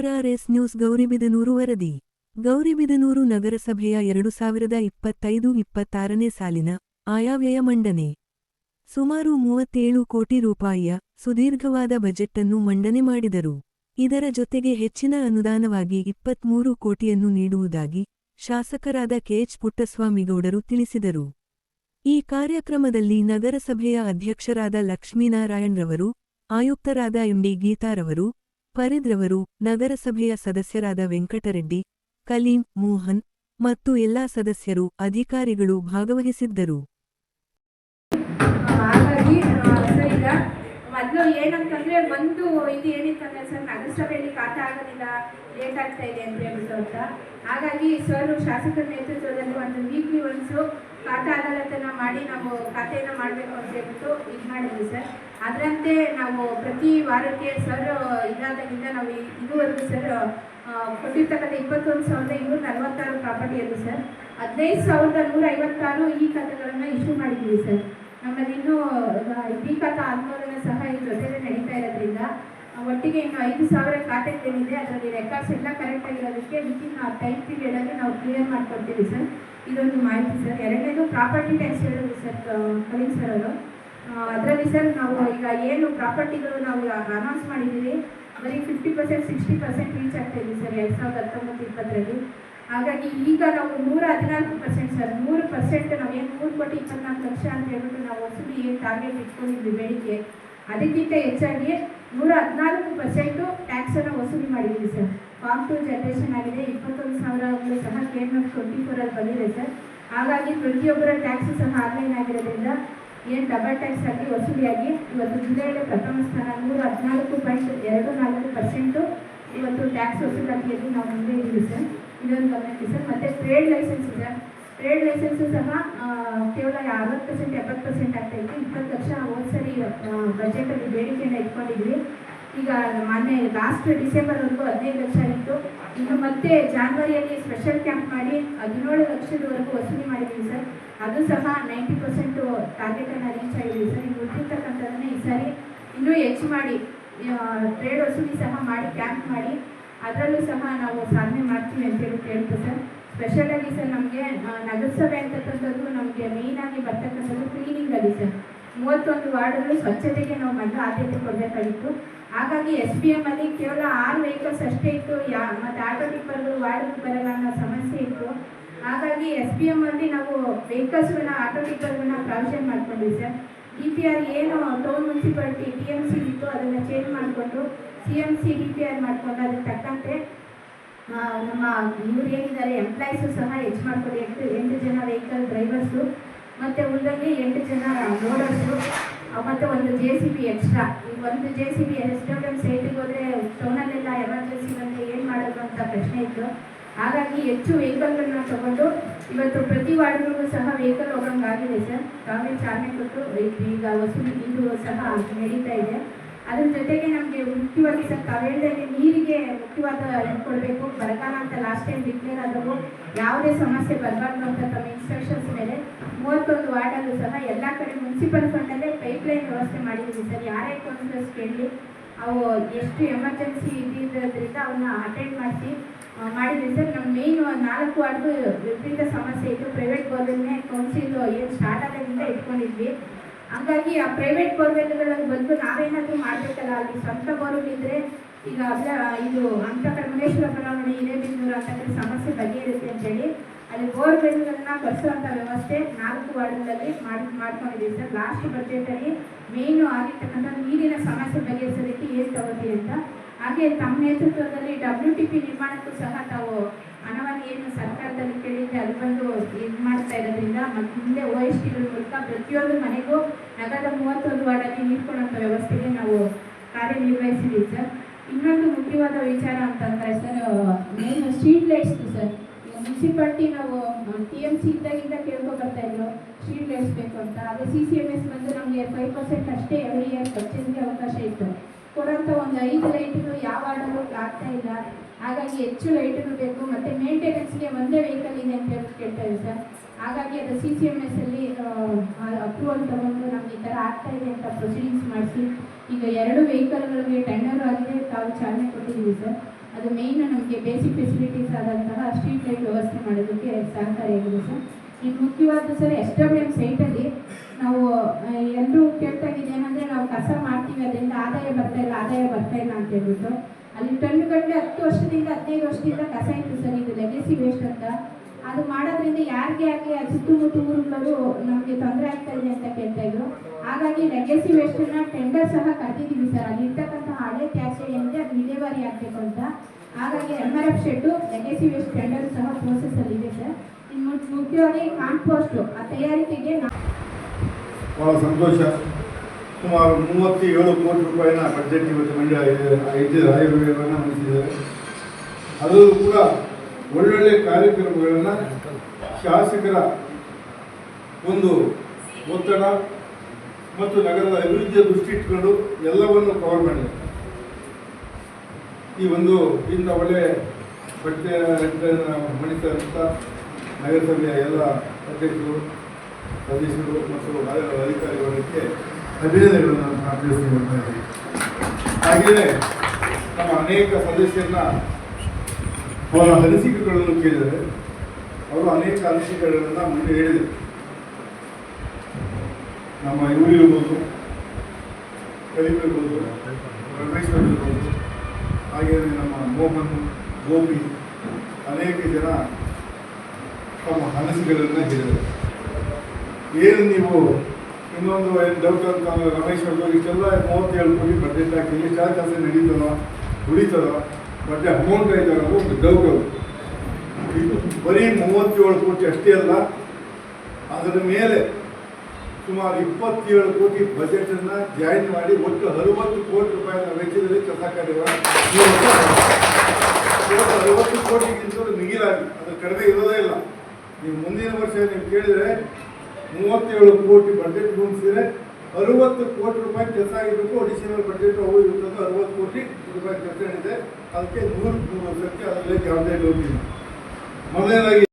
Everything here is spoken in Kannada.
ಆರ್ಆರ್ಎಸ್ ನ್ಯೂಸ್ ಗೌರಿಬಿದನೂರು ವರದಿ. ಗೌರಿಬಿದನೂರು ನಗರಸಭೆಯ ಎರಡು ಸಾವಿರದ ಇಪ್ಪತ್ತೈದು ಇಪ್ಪತ್ತಾರನೇ ಸಾಲಿನ ಆಯವ್ಯಯ ಮಂಡನೆ. ಸುಮಾರು ಮೂವತ್ತೇಳು ಕೋಟಿ ರೂಪಾಯಿಯ ಸುದೀರ್ಘವಾದ ಬಜೆಟ್ಟನ್ನು ಮಂಡನೆ ಮಾಡಿದರು. ಇದರ ಜೊತೆಗೆ ಹೆಚ್ಚಿನ ಅನುದಾನವಾಗಿ ಇಪ್ಪತ್ಮೂರು ಕೋಟಿಯನ್ನು ನೀಡುವುದಾಗಿ ಶಾಸಕರಾದ ಕೆಎಚ್ ಪುಟ್ಟಸ್ವಾಮಿಗೌಡರು ತಿಳಿಸಿದರು. ಈ ಕಾರ್ಯಕ್ರಮದಲ್ಲಿ ನಗರಸಭೆಯ ಅಧ್ಯಕ್ಷರಾದ ಲಕ್ಷ್ಮೀನಾರಾಯಣ್ರವರು, ಆಯುಕ್ತರಾದ ಎಂಡಿ ಗೀತಾರವರು ಫರೀದ್ರವರು ನಗರಸಭೆಯ ಸದಸ್ಯರಾದ ವೆಂಕಟರೆಡ್ಡಿ, ಕಲೀಂ, ಮೋಹನ್ ಮತ್ತು ಎಲ್ಲಾ ಸದಸ್ಯರು ಅಧಿಕಾರಿಗಳು ಭಾಗವಹಿಸಿದ್ದರು. ಮೊದಲು ಏನಂತಂದ್ರೆ ಒಂದು ಇದು ಏನಿತ್ತಂದ್ರೆ ಸರ್, ನಗರಸಭೆಯಲ್ಲಿ ಕಾಟ ಆಗೋದಿಲ್ಲ ಲೇಟ್ ಆಗ್ತಾ ಇದೆ ಅಂತ ಹೇಳ್ಬಿಟ್ಟು ಅಂತ ಹಾಗಾಗಿ ಸರ್, ಶಾಸಕರ ನೇತೃತ್ವದಲ್ಲಿ ಒಂದು ವೀಕ್ಲಿ ಒನ್ಸು ಕಾಟ ಆಗಲತನ ಮಾಡಿ ನಾವು ಖಾತೆಯನ್ನು ಮಾಡಬೇಕು ಅಂತ ಹೇಳ್ಬಿಟ್ಟು ಇದು ಮಾಡಿದ್ವಿ ಸರ್. ಅದರಂತೆ ನಾವು ಪ್ರತಿ ವಾರಕ್ಕೆ ಸರ್ ಇದಾದಾಗಿಂದ ನಾವು ಇದುವರೆಗೂ ಸರ್ ಕೊಟ್ಟಿರ್ತಕ್ಕಂಥ ಇಪ್ಪತ್ತೊಂದು ಸಾವಿರದ ಇನ್ನೂರ ನಲವತ್ತಾರು ಪ್ರಾಪರ್ಟಿಯಲ್ಲಿ ಸರ್. ಹದಿನೈದು ಸಾವಿರದ ನೂರ ಐವತ್ತಾರು ಈ ಖಾತೆಗಳನ್ನು ಇಶ್ಯೂ ಮಾಡಿದ್ದೀವಿ ಸರ್. ನಮ್ಮಲ್ಲಿ ಇನ್ನೂ ಈ ಖಾತಾ ಆಂದೋಲನ ಸಹ ಈ ಜೊತೆಗೆ ನಡೀತಾ ಇರೋದ್ರಿಂದ ಒಟ್ಟಿಗೆ ಇನ್ನು ಐದು ಸಾವಿರ ಖಾತೆಗಳೇನಿದೆ, ಅದರಲ್ಲಿ ರೆಕಾರ್ಡ್ಸ್ ಎಲ್ಲ ಕರೆಕ್ಟ್ ಆಗಿರೋದಕ್ಕೆ ವಿತಿನ್ ಆ ಟೈಮ್ ಪೀರಿಯಡಲ್ಲಿ ನಾವು ಕ್ಲಿಯರ್ ಮಾಡ್ಕೊಡ್ತೀವಿ ಸರ್. ಇದೊಂದು ಮಾಹಿತಿ ಸರ್. ಎರಡನೇದು ಪ್ರಾಪರ್ಟಿ ಟ್ಯಾಕ್ಸ್ ಹೇಳಿದ್ರು ಸರ್ ಕಲೀಂ ಸರ್ ಅವರು. ಅದರಲ್ಲಿ ಸರ್ ನಾವು ಈಗ ಏನು ಪ್ರಾಪರ್ಟಿಗಳು ನಾವು ಅನೌನ್ಸ್ ಮಾಡಿದ್ದೀವಿ, ಬರೀ fifty percent sixty percent reach ಆಗ್ತಾ ಇದೆ ಸರ್ ಎರಡು ಸಾವಿರದ ಹತ್ತೊಂಬತ್ತು ಇಪ್ಪತ್ತರಲ್ಲಿ. ಹಾಗಾಗಿ ಈಗ ನಾವು ನೂರ ಹದಿನಾಲ್ಕು ಪರ್ಸೆಂಟ್ ಸರ್, ನೂರು ಪರ್ಸೆಂಟ್ ನಾವು ಏನು ಮೂರು ಕೋಟಿ ಇಪ್ಪತ್ನಾಲ್ಕು ಲಕ್ಷ ಅಂತ ಹೇಳ್ಬಿಟ್ಟು ನಾವು ವಸೂಲಿ ಏನು ಟಾರ್ಗೆಟ್ ಇಟ್ಕೊಂಡಿದ್ವಿ ಬೇಡಿಕೆ ಅದಕ್ಕಿಂತ ಹೆಚ್ಚಾಗಿ ನೂರ ಹದಿನಾಲ್ಕು ಪರ್ಸೆಂಟು ಟ್ಯಾಕ್ಸನ್ನು ವಸೂಲಿ ಮಾಡಿದ್ದೀವಿ ಸರ್. ಫಾರ್ಮ್ ಟು ಜನರೇಷನ್ ಆಗಿದೆ, ಇಪ್ಪತ್ತೊಂದು ಸಾವಿರಗಳು ಸಹ ಕೆ ಎಂ ಎಫ್ ಟ್ವೆಂಟಿ ಫೋರಲ್ಲಿ ಬಂದಿದೆ ಸರ್. ಹಾಗಾಗಿ ಪ್ರತಿಯೊಬ್ಬರ ಟ್ಯಾಕ್ಸು ಸಹ ಆನ್ಲೈನ್ ಆಗಿರೋದ್ರಿಂದ ಏನು ಡಬಲ್ ಟ್ಯಾಕ್ಸ್ ಆಗಿ ವಸೂಲಿಯಾಗಿ ಇವತ್ತು ಜಿಲ್ಲೆಯಲ್ಲಿ ಪ್ರಥಮ ಸ್ಥಾನ ನೂರ ಹದಿನಾಲ್ಕು ಪಾಯಿಂಟ್ ಎರಡು ನಾಲ್ಕು ಪರ್ಸೆಂಟು ಇವತ್ತು ಟ್ಯಾಕ್ಸ್ ವಸೂಲಾತಿಯಲ್ಲಿ ನಾವು ಮುಂದೆ ಇದ್ದೀವಿ ಸರ್ ಇದೊಂದು ಗಮನಕ್ಕೆ ಸರ್ ಮತ್ತು ಟ್ರೇಡ್ ಲೈಸೆನ್ಸ್ ಇದೆ. ಟ್ರೇಡ್ ಲೈಸೆನ್ಸು ಸಹ ಕೇವಲ ಅರವತ್ತು ಪರ್ಸೆಂಟ್ ಎಪ್ಪತ್ತು ಪರ್ಸೆಂಟ್ ಆಗ್ತಾ ಇತ್ತು. ಇಪ್ಪತ್ತು ಲಕ್ಷ ಹೋದ ಸರಿ ಬಜೆಟಲ್ಲಿ ಬೇಡಿಕೆಯನ್ನು ಇಟ್ಕೊಂಡಿದ್ವಿ ಈಗ ಮೊನ್ನೆ ಲಾಸ್ಟ್ ಡಿಸೆಂಬರ್ವರೆಗೂ ಹದಿನೈದು ಲಕ್ಷ ಇತ್ತು. ಇನ್ನು ಮತ್ತೆ ಜಾನ್ವರಿಯಲ್ಲಿ ಸ್ಪೆಷಲ್ ಕ್ಯಾಂಪ್ ಮಾಡಿ ಹದಿನೇಳು ಲಕ್ಷದವರೆಗೂ ವಸೂಲಿ ಮಾಡಿದ್ದೀವಿ ಸರ್. ಅದು ಸಹ ನೈಂಟಿ ಪರ್ಸೆಂಟು ಟಾರ್ಗೆಟನ್ನು ರೀಚ್ ಆಗಿದೆ ಸರ್. ಇನ್ನು ಉಳಿದಿರ್ತಕ್ಕಂಥದ್ದನ್ನು ಈ ಸಾರಿ ಇನ್ನೂ ಹೆಚ್ಚು ಮಾಡಿ ಟ್ರೇಡ್ ವಸೂಲಿ ಸಹ ಮಾಡಿ ಕ್ಯಾಂಪ್ ಮಾಡಿ, ಅದರಲ್ಲೂ ಸಹ ನಾವು ಸಾಧನೆ ಮಾಡ್ತೀವಿ ಅಂತ ಹೇಳಿ ಹೇಳ್ತು ಸರ್. ಸ್ಪೆಷಲಾಗಿ ಸರ್ ನಮಗೆ ನಗರಸಭೆ ಅಂತಕ್ಕಂಥದ್ದು ನಮಗೆ ಮೇಯ್ನಾಗಿ ಬರ್ತಕ್ಕಂಥದ್ದು ಕ್ಲೀನಿಂಗಲ್ಲಿ ಸರ್. ಮೂವತ್ತೊಂದು ವಾರ್ಡ್ಗಳು ಸ್ವಚ್ಛತೆಗೆ ನಾವು ಮೊದಲು ಆದ್ಯತೆ ಕೊಡಬೇಕಾಗಿತ್ತು. ಹಾಗಾಗಿ ಎಸ್ ಪಿ ಎಂ ಅಲ್ಲಿ ಕೇವಲ ಆರು ವೆಹಿಕಲ್ಸ್ ಅಷ್ಟೇ ಇತ್ತು. ಯಾ, ಮತ್ತು ಆಟೋ ಟಿಪ್ಪರ್ಗಳು ವಾರ್ಡ್ಗೆ ಬರಲ್ಲ ಅನ್ನೋ ಸಮಸ್ಯೆ ಇತ್ತು. ಹಾಗಾಗಿ ಎಸ್ ಪಿ ಎಂ ಅಲ್ಲಿ ನಾವು ವೆಹಿಕಲ್ಸ್ಗಳನ್ನ ಆಟೋ ಟಿಪ್ಪರ್ಗಳನ್ನ ಪ್ರಾವಿಷನ್ ಮಾಡ್ಕೊಂಡ್ವಿ ಸರ್. ಡಿ ಪಿ ಆರ್ ಏನು town municipality T M C ಇತ್ತು, ಅದನ್ನು ಚೇಂಜ್ ಮಾಡಿಕೊಂಡು C M C D P R ಮಾಡಿಕೊಂಡು ಅದಕ್ಕೆ ತಕ್ಕಂತೆ ನಮ್ಮ ಇವ್ರು ಏನಿದ್ದಾರೆ ಎಂಪ್ಲಾಯೀಸು ಸಹ ಹೆಚ್ಚು ಮಾಡ್ಕೊಂಡು ಎಂಟು ಎಂಟು ಜನ ವೆಹಿಕಲ್ ಡ್ರೈವರ್ಸು ಮತ್ತು ಉಳಿದಲ್ಲಿ ಎಂಟು ಜನ ಮತ್ತು ಒಂದು ಜೆ ಸಿ ಬಿ ಎಕ್ಸ್ಟ್ರಾ ಈಗ ಒಂದು ಜೆ ಸಿ ಬಿ ಟೈಮ್ ಸೈಟಿಗೆ ಹೋದರೆ ಟೌನಲ್ಲೆಲ್ಲ ಎಮರ್ಜೆನ್ಸಿ ಬಂದರೆ ಏನು ಮಾಡೋದು ಅಂತ ಪ್ರಶ್ನೆ ಇತ್ತು. ಹಾಗಾಗಿ ಹೆಚ್ಚು ವೆಹಿಕಲ್ಗಳನ್ನ ತಗೊಂಡು ಇವತ್ತು ಪ್ರತಿ ವಾರ್ಡ್ಗಳಿಗೂ ಸಹ ವೆಹಿಕಲ್ ಹೋಗಂಗಾಗಿದೆ ಸರ್. ತಾವೇ ಚಾಲನೆ ಕೊಟ್ಟು ಈಗ ವಸೂಲಿ ಇದು ಸಹ ನಡೀತಾ ಇದೆ. ಅದ್ರ ಜೊತೆಗೆ ನಮಗೆ ಮುಖ್ಯವಾಗಿ ಸರ್ ತಾವೇಳ್ದಂಗೆ ನೀರಿಗೆ ಮುಖ್ಯವಾದ ಕೊಡಬೇಕು. ಬರಗಾಲ ಅಂತ ಲಾಸ್ಟ್ ಟೈಮ್ ಡಿಕ್ಲೇರ್ ಆದವು ಯಾವುದೇ ಸಮಸ್ಯೆ ಬರಬಾರ್ದು ಅಂತ ತಮ್ಮ ಇನ್ಸ್ಟ್ರಕ್ಷನ್ಸ್ ಮೇಲೆ ವಾರ್ಡಲ್ಲೂ ಸಹ ಎಲ್ಲ ಕಡೆ ಮುನ್ಸಿಪಲ್ ಫಂಡಲ್ಲೇ ಪೈಪ್ಲೈನ್ ವ್ಯವಸ್ಥೆ ಮಾಡಿದ್ದೀವಿ ಸರ್. ಯಾರೇ ಕೌನ್ಸಿಲರ್ಸ್ ಕೇಳಿ ಅವು ಎಷ್ಟು ಎಮರ್ಜೆನ್ಸಿ ಇದ್ದಿರೋದ್ರಿಂದ ಅವನ್ನ ಅಟೆಂಡ್ ಮಾಡಿಸಿ ಮಾಡಿದ್ವಿ ಸರ್. ನಮ್ಮ ಮೇನ್ ನಾಲ್ಕು ವಾರ್ಡ್ದು ವಿಪರೀತ ಸಮಸ್ಯೆ ಇತ್ತು. ಪ್ರೈವೇಟ್ ಬೋರ್ವೆಲ್ನೇ ಕೌನ್ಸಿಲ್ ಏನು ಸ್ಟಾರ್ಟ್ ಆಗೋದ್ರಿಂದ ಇಟ್ಕೊಂಡಿದ್ವಿ. ಹಂಗಾಗಿ ಆ ಪ್ರೈವೇಟ್ ಬೋರ್ವೆಲ್ಗಳಲ್ಲಿ ಬಂದು ನಾವೇನಾದರೂ ಮಾಡಬೇಕಲ್ಲ, ಅಲ್ಲಿ ಸ್ವಂತ ಬೋರ್ವೆಲ್ ಇದ್ದರೆ ಈಗ ಅಲ್ಲ, ಇದು ಅಂತ ಕಡೆ ಮುನೇಶ್ವರ ಬಡಾವಣೆ ಹಿರೇಬೆನ್ನೂರು ಅಂತ ಕಡೆ ಸಮಸ್ಯೆ ಬಗೆಹರಿಸಿ ಅಂತೇಳಿ ಅಲ್ಲಿ ಬೋರ್ವೆಲ್ಗಳನ್ನ ಬರ್ಸುವಂಥ ವ್ಯವಸ್ಥೆ ನಾಲ್ಕು ವಾರ್ಡ್ಗಳಲ್ಲಿ ಮಾಡಿ ಮಾಡ್ಕೊಂಡಿದ್ದೀವಿ ಸರ್. ಲಾಸ್ಟ್ ಬಜೆಟಲ್ಲಿ ಮೇಯ್ನು ಆಗಿರ್ತಕ್ಕಂಥ ನೀರಿನ ಸಮಸ್ಯೆ ಬಗೆಹರಿಸೋದಕ್ಕೆ ಏನು ತಗೋತೀವಿ ಅಂತ. ಹಾಗೆ ತಮ್ಮ ನೇತೃತ್ವದಲ್ಲಿ ಡಬ್ಲ್ಯೂ ಟಿ ಪಿ ನಿರ್ಮಾಣಕ್ಕೂ ಸಹ ತಾವು ಹಣವನ್ನು ಏನು ಸರ್ಕಾರದಲ್ಲಿ ಕೇಳಿದ್ರೆ ಅದು ಬಂದು ಇದು ಮಾಡ್ತಾ ಇರೋದ್ರಿಂದ ಮತ್ತು ಮುಂದೆ ಓ ಎಸ್ ಟಿಗಳ ಮೂಲಕ ಪ್ರತಿಯೊಂದು ಮನೆಗೂ ನಗರದ ಮೂವತ್ತೊಂದು ವಾರ್ಡಲ್ಲಿ ನೀರು ವ್ಯವಸ್ಥೆಗೆ ನಾವು ಕಾರ್ಯನಿರ್ವಹಿಸಿದ್ದೀವಿ ಸರ್. ಇನ್ನೊಂದು ಮುಖ್ಯವಾದ ವಿಚಾರ ಅಂತಂದರೆ sir main street lights sir. Municipality ನಾವು ಟಿ ಎಂ ಸಿ ಇದ್ದಾಗಿಂದ ಕೇಳ್ಕೊ ಬರ್ತಾ ಇದ್ರು, ಶೀಟ್ ಲೈಟ್ಸ್ ಬೇಕು ಅಂತ. ಅದೇ ಸಿ ಸಿ ಎಂ ಎಸ್ ಬಂದು ನಮಗೆ ಫೈವ್ ಪರ್ಸೆಂಟ್ ಅಷ್ಟೇ ಎವ್ರಿ ಇಯರ್ ಪರ್ಚೇಸ್ಗೆ ಅವಕಾಶ ಇತ್ತು. ಕೊಡೋಂಥ ಒಂದು ಐದು ಲೈಟ್ಗಳು ಯಾವ ವಾರ್ಡಲ್ಲೂ ಆಗ್ತಾ ಇಲ್ಲ. ಹಾಗಾಗಿ ಹೆಚ್ಚು ಲೈಟ್ಗಳು ಬೇಕು, ಮತ್ತು ಮೇಂಟೆನೆನ್ಸ್ಗೆ ಒಂದೇ ವೆಹಿಕಲ್ ಇದೆ ಅಂತ ಹೇಳಿ, ಕೇಳ್ತಾ ಇದೆ ಸರ್. ಹಾಗಾಗಿ ಅದು ಸಿ ಸಿ ಎಂ ಎಸ್ ಅಲ್ಲಿ ಅಪ್ರೂವಲ್ ತಗೊಂಡು ನಮ್ಗೆ ಈ ಥರ ಆಗ್ತಾ ಇದೆ ಅಂತ ಪ್ರೊಸೀಡಿಂಗ್ಸ್ ಮಾಡಿಸಿ. ಈಗ ಎರಡು ವೆಹಿಕಲ್ಗಳಿಗೆ ಟೆಂಡರ್ ಆಗಿದೆ ತಾವು ಚಾಲನೆ ಕೊಟ್ಟಿದ್ದೀವಿ ಸರ್. ಅದು ಮೇಯ್ನ್ ನಮಗೆ ಬೇಸಿಕ್ ಫೆಸಿಲಿಟೀಸ್ ಆದಂತಹ ಸ್ಟ್ರೀಟ್ ಲೈಟ್ ವ್ಯವಸ್ಥೆ ಮಾಡೋದಕ್ಕೆ ಸಹಕಾರಿಯಾಗಿದೆ ಸರ್. ಈಗ ಮುಖ್ಯವಾದ್ದು ಸರ್ ಎಸ್ ಡಬ್ಲ್ಯೂ ಎಂ ಸೈಟಲ್ಲಿ ನಾವು ಎಲ್ಲರೂ ಕೇಳ್ತಾಗಿದೆ ಏನಂದರೆ ನಾವು ಕಸ ಮಾಡ್ತೀವಿ, ಅದರಿಂದ ಆದಾಯ ಬರ್ತಾ ಇಲ್ಲ, ಆದಾಯ ಬರ್ತಾ ಇಲ್ಲ ಅಂತ ಹೇಳ್ಬಿಟ್ಟು. ಅಲ್ಲಿ ಟನ್ ಗಟ್ಟಲೆ ಹತ್ತು ವರ್ಷದಿಂದ, ಹದಿನೈದು ವರ್ಷದಿಂದ ಕಸ ಇತ್ತು ಸರ್ ಇದು ಲೆಗೆಸಿ ವೇಸ್ಟ್ ಅಂತ ಅದು ಮಾಡೋದ್ರಿಂದ ಯಾರಿಗೆ ಆಗಲಿ ಅದು ಸುತ್ತಮುತ್ತ ಊರುಗಳು ನಮಗೆ ತೊಂದರೆ ಆಗ್ತಾ ಇದೆ ಅಂತ ಕೇಳ್ತಾ ಇದ್ರು. ಹಾಗಾಗಿ ಲೆಗಸಿ ವೇಸ್ಟನ್ನ ಟೆಂಡರ್ ಸಹ ಕರೆದಿದ್ದೀವಿ ಸರ್. ಅಲ್ಲಿರ್ತಕ್ಕಂಥ ಹಳೆ ತ್ಯಾಜ್ಯ ಏನಿದೆ, ಅದು ವಿಲೇವಾರಿ ಆಗಬೇಕು ಅಂತ. ಹಾಗಾಗಿ M R F shed legacy waste tender ಸಹ ಪ್ರೋಸೆಸ್ಸಲ್ಲಿ ಇದೆ ಸರ್. ಇನ್ನು ಮುಖ್ಯವಾಗಿ ಕಾಂಪೋಸ್ಟು ಆ ತಯಾರಿಕೆಗೆ ಬಹಳ ಸಂತೋಷ. ಸುಮಾರು ಮೂವತ್ತೇಳು ಕೋಟಿ ರೂಪಾಯಿನ ಬಜೆಟ್ ಇವತ್ತು ಮಂಡ್ಯ ಐದು ಐದು ಮಂಡಿಸಿದ್ದಾರೆ ಅದು ಕೂಡ ಒಳ್ಳೊಳ್ಳೆ ಕಾರ್ಯಕ್ರಮಗಳನ್ನು ಶಾಸಕರ ಒಂದು ಒತ್ತಡ ಮತ್ತು ನಗರದ ಅಭಿವೃದ್ಧಿಯ ದೃಷ್ಟಿ ಇಟ್ಕೊಂಡು ಎಲ್ಲವನ್ನು ಕವರ್ ಮಾಡಿದೆ ಈ ಒಂದು ಇಂಥ ಒಳ್ಳೆ ಬಟ್ಟೆ ಮಣಿತಾ ನಗರಸಭೆಯ ಎಲ್ಲ ಅಧ್ಯಕ್ಷರು, ಸದಸ್ಯರು ಮತ್ತು ಅಧಿಕಾರಿ ಅಧಿಕಾರಿಗಳಿಗೆ ಅಭಿನಂದನೆಗಳನ್ನು ಬರ್ತಾ ಇದ್ದೀನಿ. ಹಾಗೆಯೇ ನಮ್ಮ ಅನೇಕ ಸದಸ್ಯರನ್ನ ಅವರ ಅನಿಸಿಕೆಗಳನ್ನು ಕೇಳಿದರೆ ಅವರು ಅನೇಕ ಅನಿಸಿಕೆಗಳನ್ನು ಮುಂದೆ ಹೇಳಿದರು. ನಮ್ಮ ಇವರು ಇರ್ಬೋದು ಕಲಿಮ್ ಇರ್ಬೋದು ರಮೇಶ್ವರ್ ಇರ್ಬೋದು ಹಾಗೆಯೇ ನಮ್ಮ ಮೋಹನ್, ಗೋಪಿ ಅನೇಕ ಜನ ತಮ್ಮ ಅನಿಸಿಕೆಗಳನ್ನು ಹೇಳಿದರು. ಏನು ನೀವು ಇನ್ನೊಂದು ಡಾಕ್ಟರ್ ಡೌಟ್ ಅಂತ ರಮೇಶ್ವರ್ ಇಷ್ಟೆಲ್ಲ ಮೂವತ್ತೇಳು ಕೋಟಿ ಬಜೆಟ್ ಹಾಕಿ ಎಷ್ಟು ಕೆಲಸ ನಡೀತದೋ, ಉಳಿತದೋ ಅಮೌಂಟ್ ಐದು ಅನ್ನೋದು ಒಂದು ಗೌರವ ಇದು ಬರೀ ಮೂವತ್ತೇಳು ಕೋಟಿ ಅಷ್ಟೇ ಅಲ್ಲ, ಅದರ ಮೇಲೆ ಸುಮಾರು ಇಪ್ಪತ್ತೇಳು ಕೋಟಿ ಬಜೆಟನ್ನು ಜಾಯಿನ್ ಮಾಡಿ ಒಟ್ಟು ಅರವತ್ತು ಕೋಟಿ ರೂಪಾಯಿನ ವೆಚ್ಚದಲ್ಲಿ ಕೆಲಸ ಕಾರ್ಯಗಳ ಅರವತ್ತು ಕೋಟಿಗಿಂತಲೂ ಮಿಗಿಲಾಗಿ, ಅದು ಕಡಿಮೆ ಇರೋದೇ ಇಲ್ಲ. ನೀವು ಮುಂದಿನ ವರ್ಷ ನೀವು ಕೇಳಿದರೆ ಮೂವತ್ತೇಳು ಕೋಟಿ ಬಜೆಟ್ ಹೊಂದಿಸಿದರೆ ಅರವತ್ತು ಕೋಟಿ ರೂಪಾಯಿ ಕೆಲಸ ಆಗಿರಬೇಕು ಅಡಿಷನಲ್ ಬಜೆಟ್ ಅವು ಇರ್ತದೆ ಅರವತ್ತು ಕೋಟಿ ರೂಪಾಯಿ ಕೆಲಸ ಇದೆ. ಅದಕ್ಕೆ ನೂರು ನೂರು ವರ್ಷಕ್ಕೆ ಅದರಲ್ಲಿ ಯಾವುದೇ ಡೌಟ್ ಇಲ್ಲ ಮೊದಲನೇದಾಗಿ